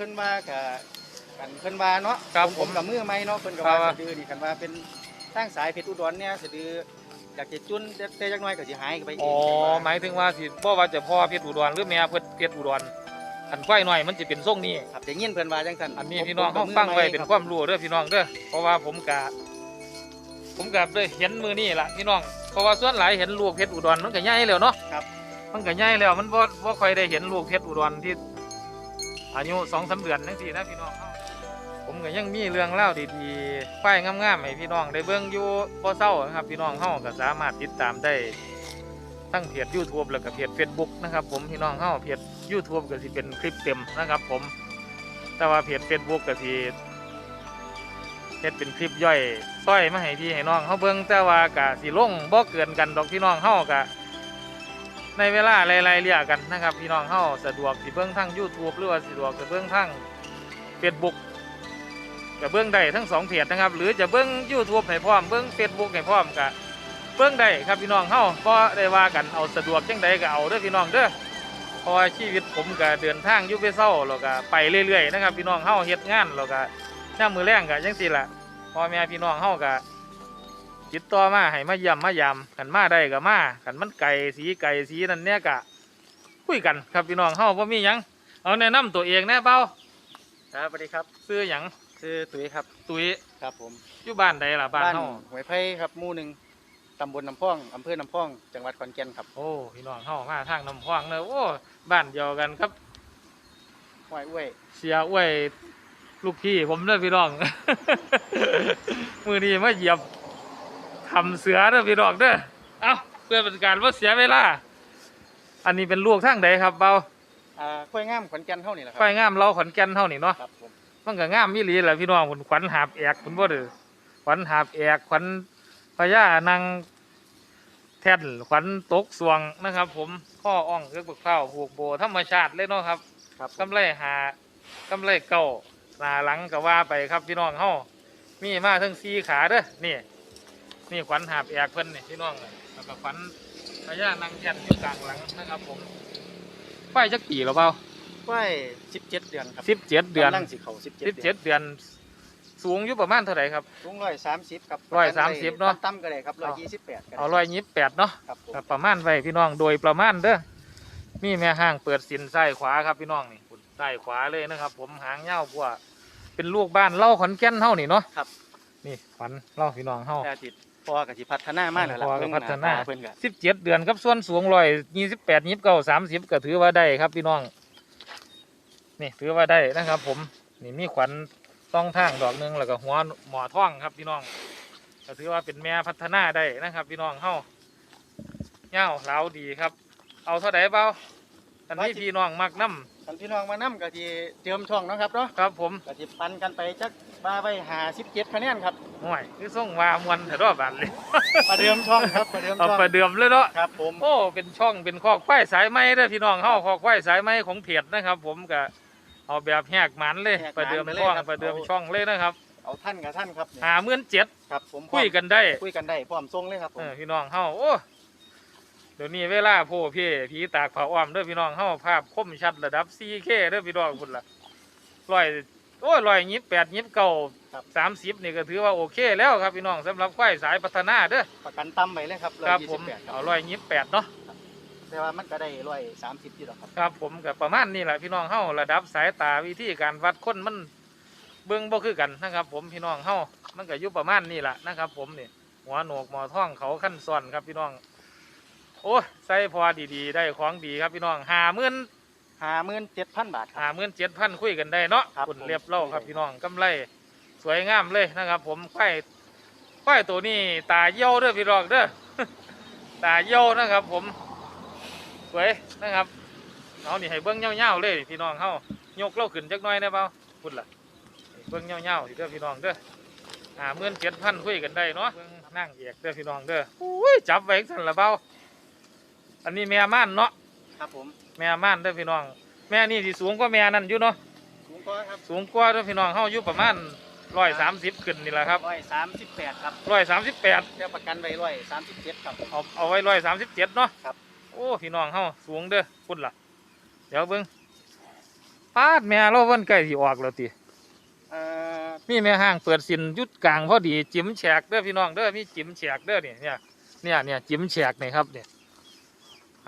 พิ่นว่ากับกันเพิ่นว่าเนาะครับผมผมกับมือไม้เนาะเพิ่นก็ครัว่าบสะดือนี่กันว่าเป็นทางสายเพชรอุดรเนี่ยสะดืออยากจะจุนแต่แต่จักหน่อยก็สิหายไปเองอ๋อเพิ่นว่าหมายถึงว่าสิบ่ว่าจะพ่อเพชรอุดรหรือแม่เพชรเพชรอุดรอันควายน้อยมันจะเป็นทรงนี้ครับได้ยินเพิ่นว่าจังซั่นอันนี้ผมพี่น้องผมเขากับฟังไว้ใหเป็นรับความรู้เด้อพี่น้องเด้อเพราะว่าผมกะผมกะได้เห็นมือนี่ล่ะพี่น้องเพราะว่าส่วนหลายเห็นลูกเพชรอุดรมันก็ใหญ่แล้วเนาะครับมันก็ใหญ่แล้วมันบ่บ่ค่อยได้เห็นลูกเพชรอุดรที่ อายุสองสามเดือนจังซี่นะพี่น้องเฮาผมก็ยังมีเรื่องเล่าดีๆป้ายงามๆให้พี่น้องได้เบิ่งอยู่บ่เศร้านะครับ พี่น้องเฮาก็สามารถติดตามได้ทั้งเพจ YouTube แล้วก็เพจ Facebook นะครับ ผมพี่น้องเฮาเพจ YouTube ก็สิเป็นคลิปเต็มนะครับ ผม แต่ว่าเพจ Facebook ก็สิเฮ็ดเป็นคลิปย่อยซ้อยมาให้พี่ให้น้องเฮาเบิ่งแต่ว่าก็สิลงบ่เกินกันดอกพี่น้องเฮาก็ ในเวลาไล่ๆเลี่ยกกันนะครับ พี่น้องเฮาสะดวกสิเบิ่งทาง YouTube หรือว่าสะดวกจะเบิ่งทาง Facebook ก็เบิ่งได้ทั้งสองเพจนะครับ หรือจะเบิ่ง YouTube ให้พร้อมเบิ่ง Facebook ให้พร้อมก็เบิ่งได้ครับพี่น้องเฮาบ่ได้ว่ากันเอาสะดวกจังใดก็เอาเด้อพี่น้องเด้อพราะว่าชีวิตผมก็เดินทางยู่ไปเศร้าแล้วก็ไปเรื่อยๆนะครับ พี่น้องเฮาเฮ็ดงานแล้วก็ยามือแรงก็จังซี่ล่ะพ่อแม่พี่น้องเฮาก็ ติดต่อมาให้มาเยี่ยมมายามขันมาได้ก็มาขันมันไก่สีไก่สีนั่นเนี่ยกะคุยกันครับพี่น้องเฮาบ่มีหยังเอาแนะนำตัวเองแน่เบ้าครับสวัสดีครับซื้อหยังชื่อตุ้ยครับตุ้ยครับผมอยู่บ้านใดล่ะบ้านเฮาหวยไผ่ครับหมู่หนึ่งตำบลน้ำพองอำเภอน้ำพอง จังหวัดขอนแก่นครับโอ้พี่น้องเฮามาทางน้ำพองเนอะโอ้บ้านเดียวกันครับห้วยอ้วยเสียอ้วยลูกพี่ผมเด้อพี่น้อง มือนี้มาเหยียบ ทำเสือเด้อพี่น้องเด้อเอ้าเพื่อเป็นการว่าเสียเวลา อันนี้เป็นลูกทางใดครับเบาอ่าห้วยงามขอนแก่นเท่านี่แหละครัไฟงามเราขอนแก่นเท่านี่เนาะครับผมมันก็งามมิลีแหละพี่น้องคุณขวัญหาบแอกคุณบ่เด้อขวัญหาบแอกขวัญพญานางแท่นขวัญตกสวงนะครับ ผมข้ออ่องเกือกบักเผาวผูกโบธรรมชาติเลยเนาะครับ ครับผมกำไรหากำไรเก่าหน้าหลังก็ว่าไปครับพี่น้องเฮามีมาทั้งสี่ขาเด้อนี่ นี่ขวัญหาบแอกเพิ่นนี่พี่น้องแล้วก็ขวัญพญานางแท่นอยู่กลางหลังนะครับผมไฟจักปีแล้วเปล่าห้วยสิบเจ็ดเดือนครับสิบเจ็ดเดือนกำลังสิเขาสิบเจ็ดสิบเจ็ดเดือน สูงอยู่ประมาณเท่าไหร่ครับ สูงร้อยสามสิบครับ130เนอะต่ำๆก็ได้ครับร้อยยี่สิบแปดเอาร้อยยี่สิบแปดเนาะครับผมก็ประมาณไว้พี่น้องโดยประมาณเด้อมีแม่ห้างเปิดสินซ้ายขวาครับพี่น้องนี่คุณซ้ายขวาเลยนะครับ ผมหางเงาบัวเป็นลูกบ้านเล่าขอนแก่นเฮานี่เนาะครับ นี่ขวัญเล่าพี่น้องเฮาแต่จิต พอกับจิพัฒนามาแล้วล่ะพอก็เพิ่งพัฒนาหตเพิ่นก็สิบเจ็ดเดือนครับส่วนสูงร้อยยี่สิบแปดยี่สิบเก้าสามสิบก็ถือว่าได้ครับพี่น้อง นี่ถือว่าได้นะครับ ผมนี่มีขวัญต้องทางดอกหนึงแล้วก็หัวหมอท่องครับพี่น้องก็ถือว่าเป็นแม่พัฒนาได้นะครับ พี่น้องเฮาเงาเหลาดีครับ เอาเท่าไหร่เบาอันนี้พี่น้องมักน้ท่านพี่น้องมานํก็สิเจิมช่องเนาะครับเนาะำครับผม ก็สิปันกันไปจัก บ้าไว้หาสิบเจ็ดคะแนนครับห่วยคือส่งว่ามวนแต่รอบบานเลยประเดิมช่องครับประเดิมเอาช่องประเดิมเลยเนาะครับผมโอ้เป็นช่องเป็นคอกควายสายไหมเด้อพี่น้องเฮาคอกควายสายไหมของเพจนะครับ ผมก็เอาแบบแหกหมันเลย ประเดิมช่องประเดิมช่องเลยนะครับเอาท่านกับท่านครับเนี่ยหาเมื่นเจ็ดครับผมคุยกันได้คุยกันได้พร้อมทรงเลยครับผเอมอพี่น้องเฮาโอ้เดี๋ยวนี้เวลาโพพี่ผีตากผ้าอ้อมเด้อพี่น้องเฮาภาพคมชัดระดับ 4K เด้อพี่น้องพุ่นล่ะร้อย โอ้ยร้อยยิบแปดยิบเก้าสามสิบนี่ก็ถือว่าโอเคแล้วครับพี่น้องสำหรับควายสายพัฒนาเด้อประกันตั้มไปเลยครับครับ128ผมครัเอาบร้อยยิบแปดเนาะแต่ว่ามันก็ได้ร้อยสามสิบอยู่หรอกครับ ครับผมกับประมาณนี้แหละพี่น้องเฮาระดับสายตาวิธีการวัดคนมันเบิ่งบ่คือกันนะครับ ผมพี่น้องเฮามันก็อยู่ประมาณนี้แหละนะครับ ผมนี่หัวโหนกหมอท่องเขาขั้นซ้อนครับพี่น้อง โอ้ยใส่พอดีๆ ได้ของดีครับพี่น้องหาหมื่น ห้าหมื่นเจ็ดพันบาทคหารับหมื่นเจ็ดพันคุยกันได้เนาะครับคุณผม เรียบเล่าครับพี่น้องกำไรสวยงามเลยนะครับ ผมควายควายตัวนี้ตาเยี่ยวเด้อพี่น้องเด้อ ตาเยี่ยวนะครับ ผม สวยนะครับเอานี่ให้เบิ้งเงาๆเลยพี่น้องเฮายกเล่าขึ้นจักหน่อยได้เปล่าพูดล่ะนี่เบิ้งเงาๆสิเด้อพี่น้องเด้อหาเมื่อนเจ็ดพันคุยกันได้เนาะเบิ่งนั่งเอกเด้อพี่น้องเด้ออุ้ยจับไว้สั่นละเปล่าอันนี้แม่ม่านเนาะ ครับผมแม่ม่านเด้อพี่น้อง แม่นี่สิสูงกว่าแม่นั่นอยู่เนาะสูงกว่าครับสูงกว่าเด้อพี่น้องเฮาอยู่ประมาณร้อยสามสิบขึ้นนี่แหละครับร้อยสามสิบแปดครับร้อยสามสิบแปดเทียบประกันไว้ร้อยสามสิบเจ็ดครับเอาเอาไว้ร้อยสามสิบเจ็ดเนาะครับโอ้พี่น้องเฮาสูงเด้อพุ่นล่ะ เดี๋ยวเบิ้งปาดแม่เราวันใกล้สิออกแล้วติเอ่อมีแม่ห้างเปิดสินยุดกลางพอดีจิ้มแฉกเด้อพี่น้องเด้อมีจิ้มแฉกเด้อเนี่ยเนี่ยเนี่ยเนี่ยจิ้มแฉกนี่ครับเนี่ย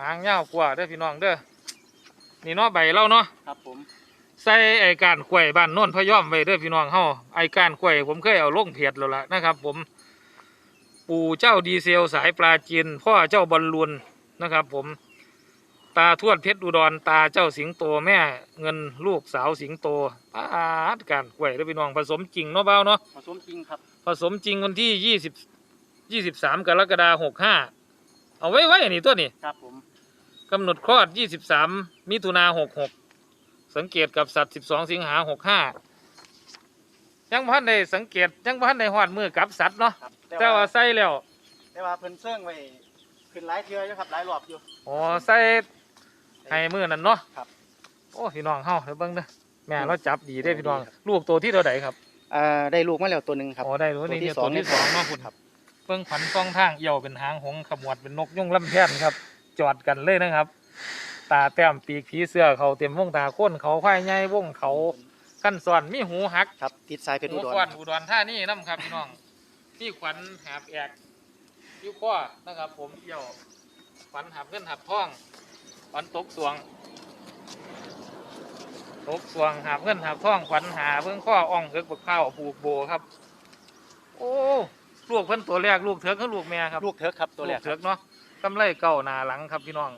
หางยาวกว่าเด้อพี่น้องเด้อนี่เนาะใบเล่าเนาะครับผมใส่ไอการกล้วยบ้านโน่นพะย่อมไว้เด้อพี่น้องเฮาไอการกล้วยผมเคยเอาลงเพจแล้วล่ะนะครับ ผม ปู่เจ้าดีเซลสายปลาจีนพ่อเจ้าบอลลูนนะครับ ผม ตาทวดเพชรอุดรตาเจ้าสิงโตแม่เงินลูกสาวสิงโตปาดการกล้วยเด้อพี่น้องผสมจริงเนาะเบ้าเนาะผสมจริงครับ ผสมจริงวันที่ยี่สิบยี่สิบสามกรกฎาหกห้า เอาไว้ไว้นี่ตัวนี้ครับผมกำหนดคลอดยี่สิบสามมิถุนาหกหกสังเกตกับสัตว์สิบสองสิงหาหกห้ายังพันได้สังเกตยังพันได้หอดมือกับสัตว์เนาะครับแต่ว่าใส่แล้ว แต่ว่าเพิ่นเสื่องไว้ขึ้นหลายเทื่ออยู่ครับหลายรอบอยู่ อ๋อใส่ให้มือนั่นเนาะครับโอ้พี่น้องเฮาเดี๋ยวเบิ่งเด้อแม่เราจับดีได้อพี่น้อง ลูกตัวที่เท่าไหร่ครับ อ่าได้ลูกมาแล้วตัวหนึ่งครับ อ๋อได้รู้นี่ตัวที่เนี่ยสอตังวที่สองเนาะคุณครับ เบิ่งขวัญฟองทางเอี่ยวเป็นหางหงส์ขมวดเป็นนกยุ่งลำแพนครับ จอดกันเลยนะครับ ตาแต้มปีกผีเสื้อเขาเต็มวงตาโค้นเขาควายใหญ่วงเขาขั้นซ้อนมีหูหักครับติดสายเพชรหูอุดรควันอุดรท่านี่น้ำครับพี่น้องที่ขวัญหาบแอกอยุข้อนะครับ ผมเอี่ยวขวัญหับเงินหับทองขวัญตกสวงตกสวงหับเงินหับทองขวัญหาเบิ่งข้ออ่องเอิกบักข้าวผูกโบครับ โอ้ ลูกเพิ่นตัวแรกลูกเถิกคือลูกแม่ครับลูกเทิร์กครับตัวแรกลูเถิกเนาะกำไรเก่าหนาหลังครับพี่น้อง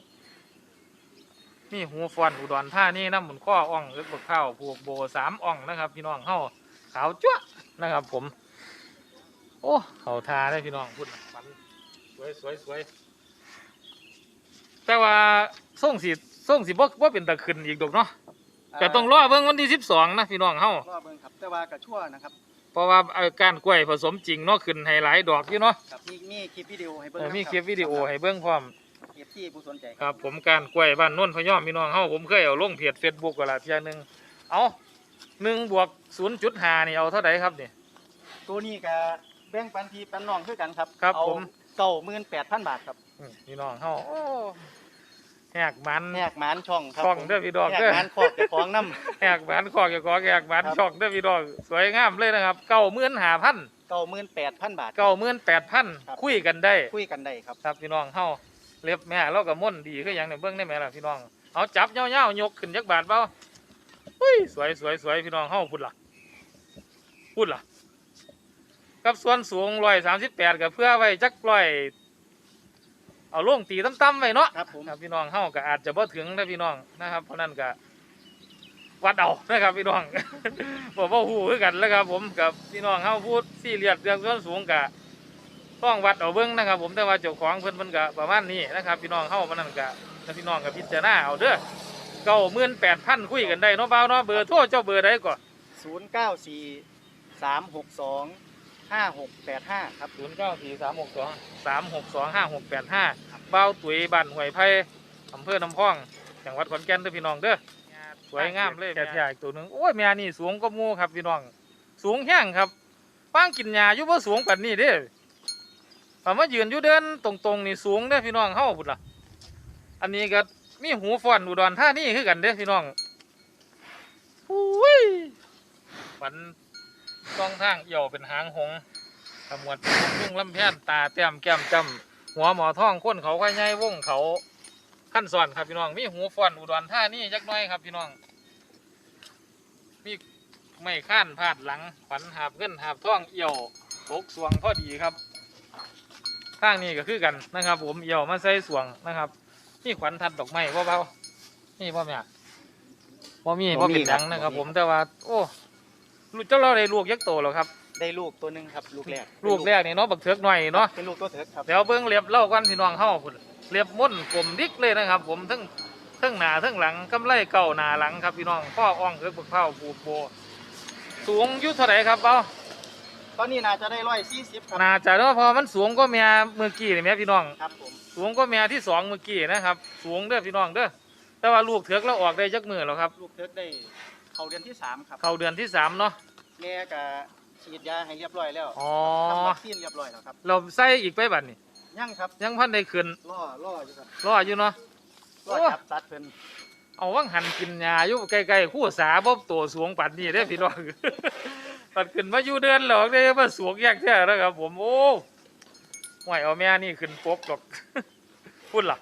นี่หูฟอนอุดรท่านี่น้ำหมุนข้ออ่องเอิกบักข้าวผูกโบสามอ่องนะครับ พี่น้องเฮาขาวจ้วะนะครับ ผม โอ้เขาทาได้พี่น้องพูดฝันสวยสวยสวยแต่ว่าส่งสีส่งสีบ่บ่เป็นตะขึ้นอีกดอกเนาะก็ต้องรอเบิ่งวันที่สิบสองนะพี่น้องเฮารอเบิ่งครับแต่ว่ากระชั่วนะครับ เพราะว่าเอาการกล้วยผสมจริงเนาะขึ้นให้หลายดอกอยู่เนาะครับมีมีคลิปวิดีโอให้เอเบิ่งอนะมีคลิปวิดีโอให้เบิ่งพร้อมเอฟที่ผู้สนใจครับผมการกล้วยบ้านโน้นพะยอมพี่น้องเฮาผมเคยเอาลงเพจ Facebook ก็ละเทียหนึงเอาหนึ่งบวกศูนย์จุดห้านี่เอาเท่าไหร่ครับนี่ ตัวนี้ก็แบ่งปันพี่ปันน้องคือกันครับครับเอาผม เก้าหมื่นแปดพันบาทครับ อืมพี่น้องเฮาโอ้ แหกมันแหกหมานช่องครับช่องผมเด้อพี่ดอกแหกเด้อหมานขอบเจ้าของน้แหกบานขอกอย่าขอแหกบานครับช่องเด้อพี่น้องสวยงามเลยนะครับเก้าหมื่นห้าพันำเก้าหมื่นแปดพันบาท เก้าหมื่นแปดพันครับ คุยกันได้ คุยกันได้ครับ ครับพี่น้องเฮาเล็บแม่เรากับม่นดีคือหยังเนี่ยเบิ่งได้ไหมล่ะพี่น้องเอาจับเงาๆยกขึ้นยักบาทเปล่าอุ้ยสวยสวยสวยพี่น้องเฮาพูดล่ะพูดล่ะกับส่วนสูงร้อยสามสิบแปดกับเพื่อไว้จักร้อย เอาล่วงตีตั้มๆไว้เนาะครับผมครับพี่น้องเฮาก็อาจจะบ่ถึงนะพี่น้องนะครับ เพราะนั้นก็วัดเอานะครับพี่น้องบอกว่าหูคือกันแล้วครับ ผมกับพี่น้องเฮาพูดสี่เลียดเรื่องส่วนสูงกะต้องวัดเอาเบิ้งนะครับ ผมแต่ว่าเจ้าของเพิ่นเพิ่นก็ประมาณนี้นะครับ พี่น้องเฮาเพราะนั้นก็ถ้าพี่น้องก็พิจารณาเอาเด้อเก้าหมื่นแปดพันคุยกันได้เนาะเบาเนาะเบอร์โทรเจ้าเบอร์ใดก่อนศูนย์เก้าสี่สามหกสอง ห้าหกแปดห้าครับศูนย์เก้าสี่สามหกสองสามหกสองห้าหกแปดห้าเบาตุ๋ยบ้านห้วยไผ่อำเภอน้ำพอง จังหวัดขอนแก่นเด้อพี่น้องเด้อสวยงามเลยแม่แท้อีกตัวหนึ่งโอ้ยแม่นี่สูงก็มูครับพี่น้อง สูงแห้งครับป้างกินหญ้าอยู่บ่สูงปานนี้เด้ถ้ามายืนอยู่เดินตรงๆนี่สูงเด้อพี่น้องเฮาพุ่นล่ะอันนี้ก็มีหูฟ้อนอุดรท่านี่คือกันเด้อพี่น้องอุ้ยฝัน ต้องทางเอี่ยวเป็นหางหงส์ขมวดยุ่งลำแพนตาแต้มแก้มจำหัวหมอท้องก้นเขาควายใหญ่วงเขาขั้นสอนครับพี่น้อง มีหูฟอนอุดรท่านี่จักหน้อยครับพี่น้อง มีไม่ข้านพาดหลังขวัญหาบเงินหาบท่องเอี่ยวตกสวงพอดีครับข้างนี้ก็คือกันนะครับ ผมเอี่ยวมาใส่สวงนะครับนี่ขวัญทัดดอกไม้เบานี่พ่อแม่พ่อมีพ่เป็นหยังนะครับ ผมแต่ว่า โอ้ เจ้าเราได้ลูกยักษ์โตแล้วครับ ได้ลูกตัวหนึ่งครับ ลูกแรกลูกแรกนี่เนาะบักเถือกหน่อยเนาะเป็นลูกตัวเถิกครับเดี๋ยวเบิ้งเล็บเล่ากันพี่น้องเฮาพุ่นเล็บม้วนกลมดิกเลยนะครับ ผมทั้งทั้งหน้าทั้งหลังกำไลเก่าหน้าหลังครับพี่น้องข้ออ่องเอิกบักเผาปูโบสูงอยุทธเท่าไหร่ครับเบ้า ตอนนี้น่าจะได้ร้อยสี่สิบครับน่าจะเนาะเพอมันสูงก็เมียเมื่อกี้นี่แม่พี่น้อง ครับผมสูงก็เมียที่สองเมื่อกี้นะครับ สูงเด้อพี่น้องเด้อแต่ว่าลูกเถือกเราออกได้จักมือแล้วครับ ลูกเถิกได้ เข้าเดือนที่สามครับ เข้าเดือนที่สามเนาะ แม่ก็ฉีดยาให้เรียบร้อยแล้วอ๋อ ทำวัคซีนเรียบร้อยแล้วครับ เราใส่อีกไปบัดนี่ยังครับยังพันได้ขึ้นล่อล่ออยู่ครับรออยู่เนาะ ล่อโอ้ จับตัดเพิ่นเอาว่างหันกินยาอยู่ใกล้ๆคู่สาบ่ตัวสูงปัดนี้เด้อพี่น้อง ปัดขึ้นมาอยู่เดือนหรอกเด้อมาสูงแยกแท้แล้วครับ ผมโอ้ห่วยเอาแม่นี่ขึ้นปกหรอกพูดล่ะ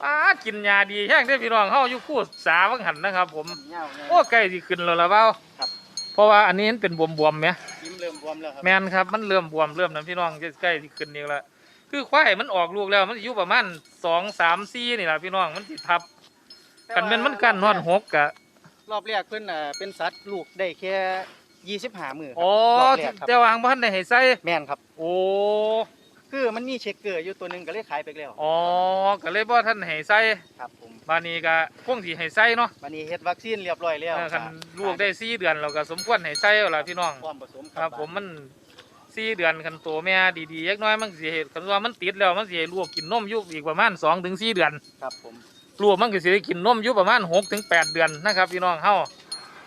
ป้าดกินยาดีแห้งเด้อพี่น้องเฮาอยู่คู่สาว่างหันนะครับ ผมเงาเงาโอ้ใกล้สิขึ้นแล้วล่ะเปล่าครับ เพราะว่าอันนี้มันเป็นบวมๆไหม ยิ้มเริ่มบวมแล้วครับ แมนครับมันเริ่มบวมเริ่มนั้นพี่น้องใกล้สิขึ้นนี่ละคือควายมันออกลูกแล้วมันสิอยู่ประมาณสองสามสี่นี่แหละพี่น้องมันสิทับกันเป็นมันกันนอนหกกะรอบแรกเพิ่นน่ะเป็นสัตว์ลูกได้แค่ยี่สิบห้ามือครับอ๋อรอบแรกครับแต่วางบ้านได้ให้ใส่แม่นครับ โอ้ คือมันมีเช็คเกอร์อยู่ตัวหนึงก็เลยขายไปแล้วอ๋อก็เลยบ่ท่านให้ใส่ครับผมบานี้ก็คงสิให้ใส่เนาะวันนี้เฮ็ดวัคซีนเรียบร้อยแล้วเออคันลูกได้สี่เดือนเราก็สมควรให้ใส่แล้วล่ะพี่น้องความผสมครับผมมันสี่เดือนคันโตแม่ดีๆเล็กน้อยมันสิเฮ็ดคันว่ามันติดแล้วมันสิให้ลูกกินนมอยู่อีกประมาณ2ถึง4เดือน ครับผมลูกมันก็สิได้กินนมอยู่ประมาณ6ถึง8เดือนนะครับพี่น้องเฮา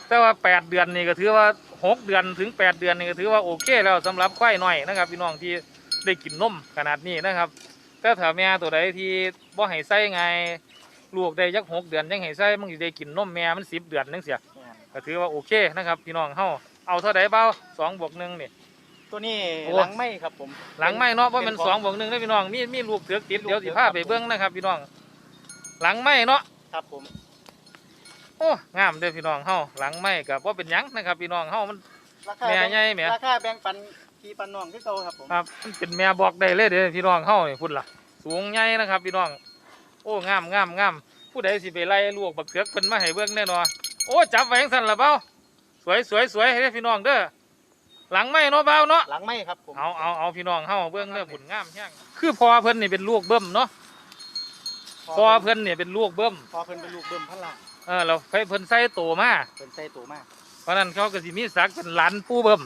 แต่ว่า8เดือนนี่ก็ถือว่า6เดือนถึง8เดือนนี่ก็ถือว่าโอเคแล้วสำหรับควายน้อยนะครับพี่น้องที่ ได้กินนมขนาดนี้นะครับแต่ถ้าแม่ตัวใดที่บ่ให้ใส่ไงลูกได้ยักหกเดือนยังให้ใส่มันสิได้กินนมแม่มัน10เดือนจังเสียแม่นก็ถือว่าโอเคนะครับ พี่น้องเฮาเอาเท่าใดเบา2บวก1นี่ตัวนี้โอ้หลังไม่ครับผม หลังไม่เนาะเพราะมันข2บวก1เด้อพี่น้องมีมีลูกเถือกติดลูกเดี๋ยวสิเถือกพาไปครับเบิ่งนะครับ พี่น้อง หลังไม่เนาะครับผมโอ้งามเด้อพี่น้องเฮาหลังไม่กับว่าเป็นหยังนะครับ พี่น้องเฮามันราคาแม่ใหญ่แม่ราคาแบ่งปัน พี่ปันน้องคือเก่าครับผมครับมันเป็นแม่บอกได้เลยเด้อพี่น้องเฮานี่พุ่นล่ะ สูงใหญ่นะครับพี่น้อง โอ้งามงามงามผู้ใดสิไปไล่ลวกบักเขือกเพิ่นมาให้เบิ่งแน่นอนโอ้จับไว้จังซั่นล่ะเบ้าสวยสวยสวยให้เด้อพี่น้องเด้อหลังไม่เนาะเบ้าเนาะหลังไม่ครับผมเอาเอาเอาพี่น้องเฮาเบิ่งเด้อผุนงามแฮงคือพอเพิ่นนี่เป็นลูกเบิ่มเนาะพอเพิ่นนี่เป็นลูกเบิ่มพอเพิ่นเป็นลูกเบิ่มพลังเออเราเพิ่นใส่โตมาเพิ่นใส่ตัวมากเพราะนั้นเขาก็สิมีศักดิ์เป็นหลานปู่เบิ่ม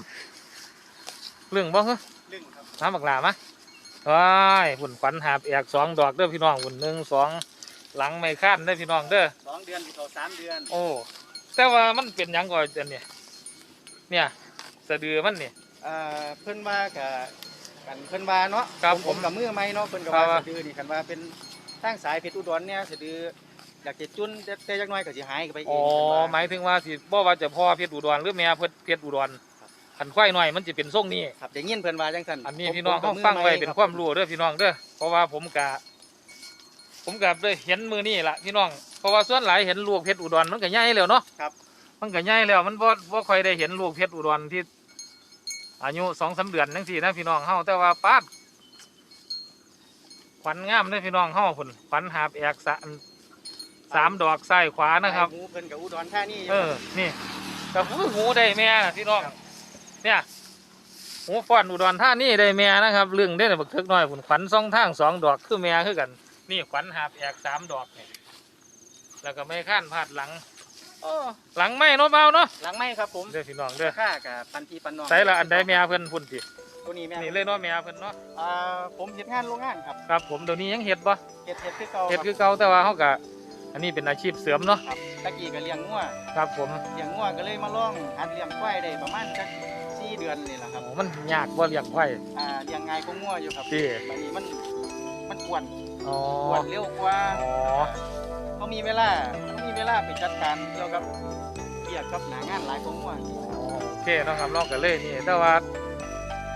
เรื่องบ่ฮะลึงครับน้ำบักหลามาว้ายหุ่นขวัญหาบแอกสองดอกเด้อพี่น้องหุ่นหนึ่งสองหลังไม่ค้านเด้อพี่น้องเด้อ สองเดือนสิเขาสามเดือนโอ้ แต่ว่ามันเป็นหยังก่อนเดือนเนี่ยเนี่ยสะดือมันนี่เอ่อเพิ่นว่ากับกันเพิ่นว่าเนาะครับผมผมกับมือไม้เนาะเพิ่นก็ครัว่าบสะดือนี่คันว่าเป็นทางสายเพชรอุดรเนี่ยสะดืออยากจะจุนแต่แต่จักหน้อยก็สิหายไปเออ๋องเพิ่นว่าหมายถึงว่าสิบ่ว่าจะพ่อเพชรอุดรหรือแม่เพชรเพชรอุดรครับ ขันควายหน่อยมันจะเป็นทรงนี้ ครับได้ยินเพิ่นว่าจังซั่นอันนี้ผมพี่น้องผมเขากับฟังไว้ใหเป็นความรู้เด้อพี่น้องเด้อเพราะว่าผมกะผมกะได้เห็นมือนี่ล่ะพี่น้องเพราะว่าส่วนหลายเห็นลูกเพชรอุดรมันก็ใหญ่แล้วเนาะครับมันก็ใหญ่แล้วมันบ่บ่ค่อยได้เห็นลูกเพชรอุดรที่ อายุสองสามเดือนจังสี่นะพี่น้องเฮาแต่ว่าปาดขวัญงามเลยพี่น้องเฮาพุ่นขวัญหาบแอกสะสามดอกซ้ายขวานะครับหูเพิ่นกับอุดรธานีเออนี่แต่หูหูได้แม่น่ะพี่น้อง เนี่ยหูฟ้อนอุดรท่านี่ได้แม่นะครับเรื่องได้บักเทิกน้อยผุนขวัญสองทางสองดอกคือแม่คือกัน นี่ขวัญหาบแอกสามดอกเนี่ยแล้วก็ไม่ข้านพาดหลังโอ้หลังไม่เนาะเบาเนาะหลังไม่ครับผมเด้อพี่น้องเด้อราคากับปันพี่ปันน้องใส่ละอันใดแม่เพิ่นพุ่นสิตัวนี้แม่นี่เลยเนาะแม่เพิ่นเนาะอ่าผมเฮ็ดงานโรงงานครับครับ ผมเดี๋ยวนี้ยังเฮ็ดบ่เฮ็ดเฮ็ดคือเก่าเฮ็ดครับคือเก่าแต่ว่าเขาก็อันนี้เป็นอาชีพเสริมเนาะครับตะกี้ก็เลี้ยงงัวครับผมเลี้ยงงัวก็เลยมาลองหัดเลี้ยงควายได้ประมาณสักสี่ เดือนนี่แหละครับ โอ้มันยากบ่เลี้ยงไว้อ่าเลี้ยงง่ายกว่างัวอยู่ครับที่ตอนนี้มันมันอ้วนอ๋ออ้วนเร็วกว่าอ๋อเขามีเวลาเขามีเวลาไปจัดการเกี่ยวกับเบียกกับหนางานหลายกว่างัวโอเคเนาะครับเนอกกันเลยนี่แต่ว่า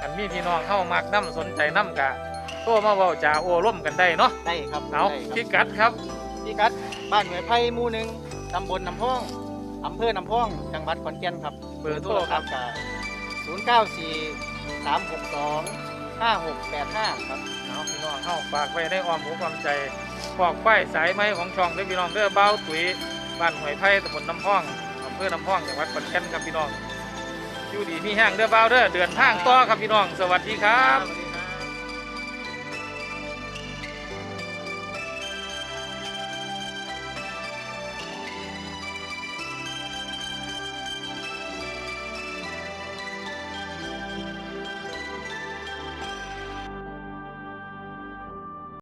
อันมีพี่น้องเข้ามักน้ำสนใจน้ำกะโทรมาเว้าจาโอ้ร่มกันได้เนาะได้ครับเอาได้ครับพิกัดครับพี่กัดบ้านหน่วยไผ่หมู่หนึ่งตำบลน้ำพองอำเภอน้ำพอง จังหวัดขอนแก่นครับ เบอร์โทรครับ กับศูนย์เก้าสี่สามหกสองห้าหกแปดห้าครับเอาพี่น้องเข้าฝากไว้ได้ออมหูความใจฝอกไฟสายไม้ของช่องด้อพี่น้องเด้อเบ้าตุ๋ยบ้านหอยไผ่ตำบลน้ำพองอำเภอน้ำพองจังหวัดขอนแก่นครับพี่น้องอยู่ดีมีแห้งเด้อเบ้าเด้อเดือนทางต่อครับพี่น้อง สวัสดีครับสวัสดี